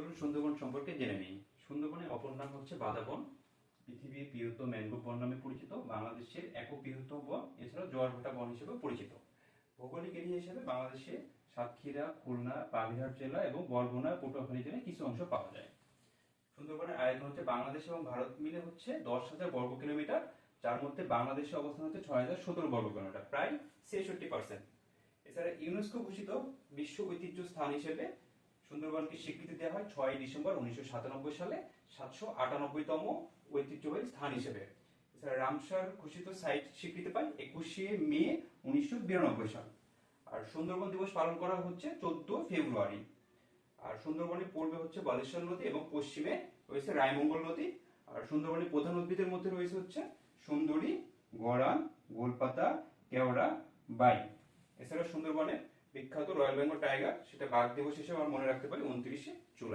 চলুন সুন্দরবন সম্পর্কে জেনে নিই। সুন্দরবনের অপর নাম হচ্ছে বাদাবন পৃথিবীর বৃহত্তম ম্যানগ্রোভ বন নামে পরিচিত। বাংলাদেশের একক বৃহত্তম বন। এছাড়াও জোয়ারভাটা বন হিসেবে পরিচিত। ভৌগোলিক এরিয়া হিসেবে বাংলাদেশে সাতক্ষীরা, খুলনা বাগেরহাট জেলা এবং বরগুনা পটুয়াখালী জেলায় কিছু অংশ পাওয়া যায়। সুন্দরবনের আয়তন হচ্ছে বাংলাদেশ এবং ভারত মিলে হচ্ছে দশ হাজার বর্গ কিলোমিটার। যার মধ্যে বাংলাদেশে অবস্থান হচ্ছে ছয় হাজার সতেরো বর্গ কিলোমিটার, প্রায় ছেষট্টি পার্সেন্ট এছাড়া ইউনেস্কো ঘোষিত বিশ্ব ঐতিহ্য স্থান হিসেবে সুন্দরবনকে স্বীকৃতি দেওয়া হয় ছয় ডিসেম্বর উনিশশো সাতানব্বই সালে, সাতশো আটানব্বইতম ঐতিহ্যবাহী স্থান হিসেবে। এছাড়া রামসার ঘোষিত সাইট স্বীকৃতি পায় একুশে মে উনিশশো বিরানব্বই সাল। আর সুন্দরবন দিবস পালন করা হচ্ছে চোদ্দ ফেব্রুয়ারি। আর সুন্দরবনের পূর্বে হচ্ছে বালেশ্বর নদী এবং পশ্চিমে রয়েছে রায়মঙ্গল নদী। আর সুন্দরবনের প্রধান উদ্ভিদের মধ্যে রয়েছে হচ্ছে সুন্দরী, গড়ান, গোলপাতা, কেওড়া, বাই। এছাড়া সুন্দরবনের বিখ্যাত রয়্যাল বেঙ্গল টাইগার সেটা বাঘ দিবস হিসেবে আমরা মনে রাখতে পারি উনত্রিশে জুন